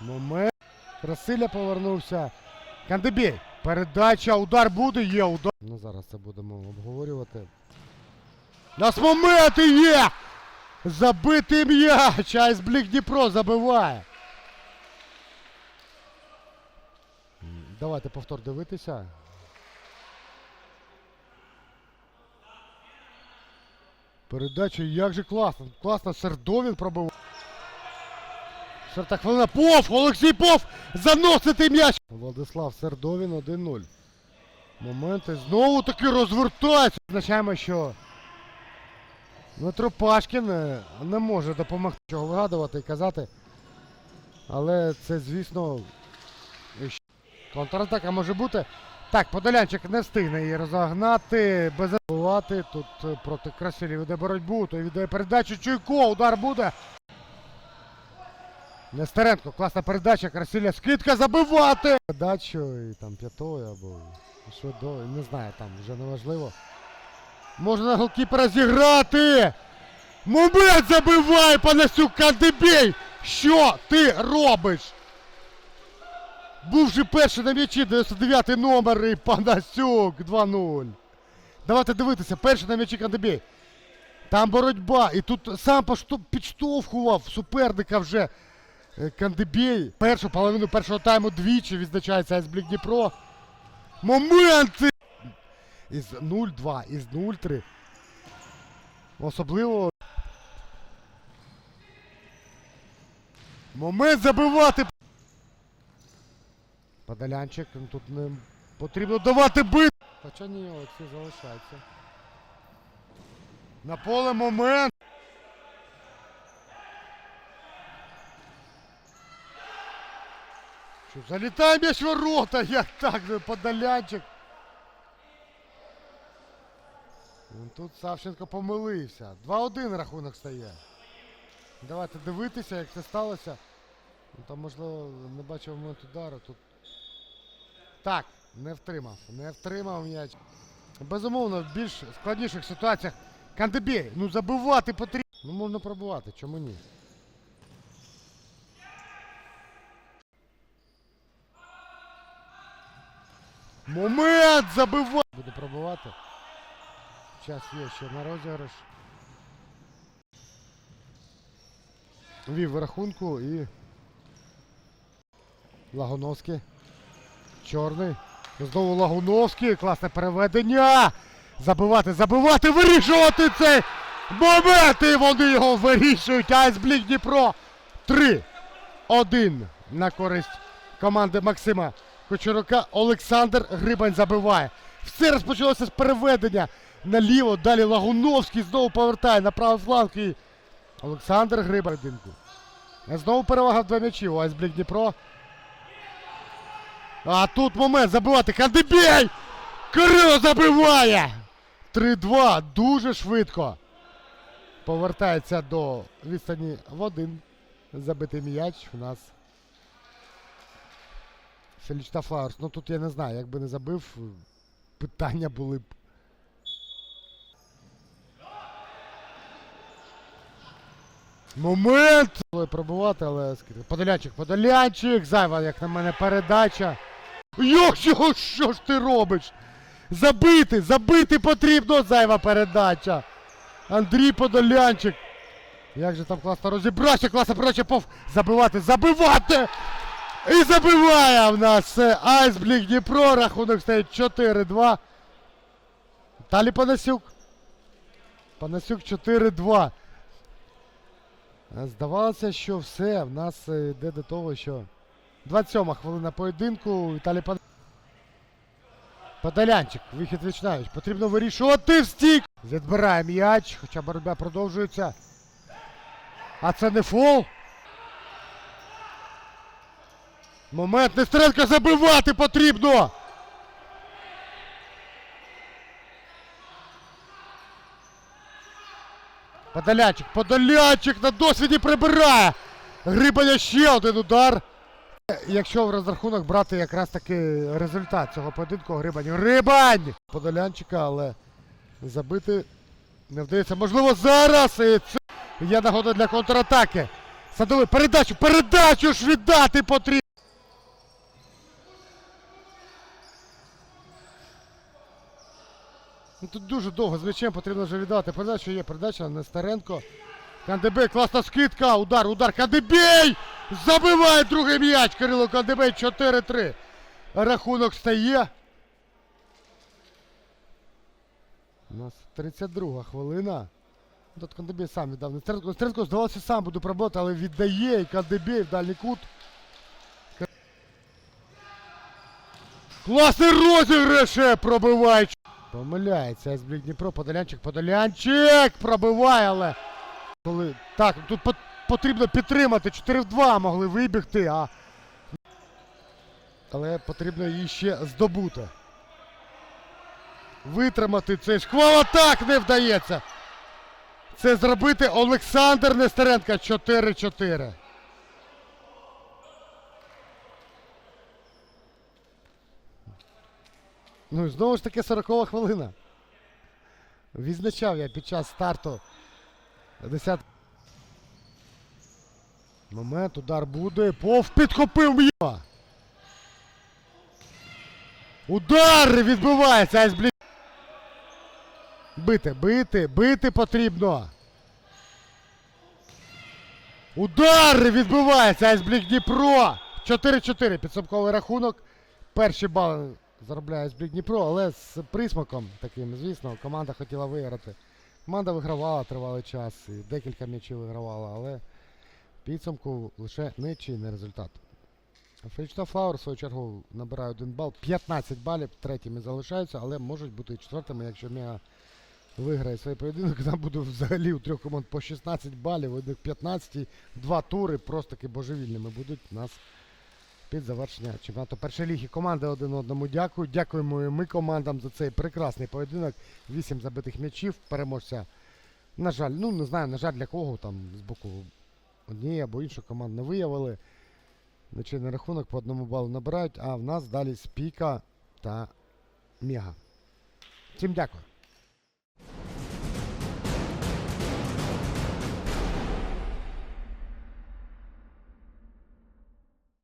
Момент. Красиля повернувся. Кандебій. Передача, удар буде, є удар. Ну зараз це будемо обговорювати. Нас моменти є! Забитий м'яч! Айсблік Дніпро забиває. Давайте повтор дивитися. Передача як же класно. Класно, Сердовін пробив. Серта хвилина. Пов! Олексій Пов! Заносити м'яч! Владислав Сердовін 1-0. Моменти знову таки розвертається. Означаємо, що Дмитро Пашкін е, не може допомогти чого вигадувати і казати. Але це, звісно, контратака може бути. Так, Подолянчик не встигне її розогнати, без забувати. Тут е, проти Красилі веде боротьбу, той віддає передачу Чуйко, удар буде. Нестеренко, класна передача, Красиля, скидка забивати! Передачу і там п'ятою або швидою, не знаю, там вже неважливо. Можна на голкіпера зіграти! Момент забивай, Панасюк, Кандебій! Що ти робиш? Був же перший на м'ячі, 99-й номер і Панасюк 2-0. Давайте дивитися, перший на м'ячі Кандебій. Там боротьба, і тут сам підштовхував суперника вже е, Кандебій. Першу половину першого тайму двічі відзначається Айсблік Дніпро. Моменти! Із 0-2, із 0-3. Особливо. Момент забивати. Подолянчик, ну, тут не потрібно давати бит. Хоча ні, Олексій залишається. На поле момент. Що, залітає м'яч ворота, як так же Подолянчик. Тут Савченко помилився. 2-1 рахунок стає. Давайте дивитися, як це сталося. Ну, там, можливо, не бачив момент удару. Тут. Так, не втримав. Не втримав м'яч. Безумовно, в більш складніших ситуаціях. Кандебій, ну забивати потрібно. Ну можна пробувати, чому ні? Момент забивати! Буду пробувати. Час є ще на розіграш. Вів в рахунку і. Лагуновський. Чорний. Знову Лагуновський. Класне переведення. Забивати, забивати, вирішувати цей момент! І вони його вирішують. Айсблік Дніпро. 3-1 на користь команди Максима Кочурука. Олександр Грибань забиває. Все розпочалося з переведення наліво. Далі Лагуновський знову повертає на правий фланг. І Олександр Грибань. Знову перевага в два м'ячі. У Айсблік Дніпро. А тут момент забивати. Кандебій! Кирило забиває! 3-2. Дуже швидко. Повертається до відстані в один. Забитий м'яч у нас. Фелічта Флауерс. Ну тут я не знаю, якби не забив, питання були б. Момент! Пробувати, але скільки- Подолянчик, Подолянчик! Зайва, як на мене, передача. Йох, що, що ж ти робиш? Забити! Забити потрібно! Зайва передача! Андрій Подолянчик! Як же там класно розібрався, класна передача пов! Забивати, забивати! І забиває в нас е, Айсблік Дніпро. Рахунок стоїть 4-2. Далі Панасюк. Панасюк 4-2. Е, Здавалося, що все. В нас е, йде до того, що 27 хвилина поєдинку. Віталій Пан... Подолянчик. Вихід вічнають. Потрібно вирішувати встік. Відбирає м'яч, хоча боротьба продовжується. А це не фол. Момент Нестеренко забивати потрібно. Подолянчик, Подолянчик на досвіді прибирає. Грибаня ще один удар. Якщо в розрахунок брати якраз таки результат цього поєдинку, Грибань. Грибань! Подолянчика, але забити не вдається. Можливо, зараз і це є нагода для контратаки. Садовий, передачу, передачу ж віддати потрібно. Тут дуже довго з м'ячем потрібно вже віддати. Передачу є, передача Нестеренко. Кандебей, класна скидка, удар, удар, Кандебей! Забиває другий м'яч, Кирило Кандебей, 4-3. Рахунок стає. У нас 32 хвилина. Тут Кандебей сам віддав. Нестеренко, Нестеренко здавалося сам буде пробувати, але віддає і Кандебей в дальній кут. Класний розіграш! е, Пробиває. Помиляється Айсблік Дніпро, Подолянчик, Подолянчик пробиває, але коли так, тут потрібно підтримати. 4 в 2 могли вибігти, а але потрібно її ще здобути. Витримати цей шквал атак не вдається. Це зробити Олександр Нестеренко 4-4. Ну і знову ж таки 40 хвилина. Відзначав я під час старту 10. Момент, удар буде. Пов підхопив м'я. Удар відбувається, Айсблік. Бити, бити, бити потрібно. Удар відбувається, Айсблік Дніпро. 4-4. Підсумковий рахунок. Перші бали заробляє Айсблік Дніпро, але з присмаком таким, звісно, команда хотіла виграти. Команда вигравала тривалий час і декілька м'ячів вигравала, але в підсумку лише нечийний результат. Фрічта Флауер, в свою чергу, набирає один бал. 15 балів, третіми залишаються, але можуть бути і четвертими, якщо Мега виграє свій поєдинок. Там буде взагалі у трьох команд по 16 балів, у одних 15, два тури просто таки божевільними будуть нас під завершення чемпіонату першої ліги. Команди один одному дякують. Дякуємо і ми командам за цей прекрасний поєдинок. Вісім забитих м'ячів. Переможця. На жаль, ну не знаю, на жаль, для кого там з боку однієї або іншої команд не виявили. Нечийний рахунок по одному балу набирають, а в нас далі Спіка та Мега. Всім дякую.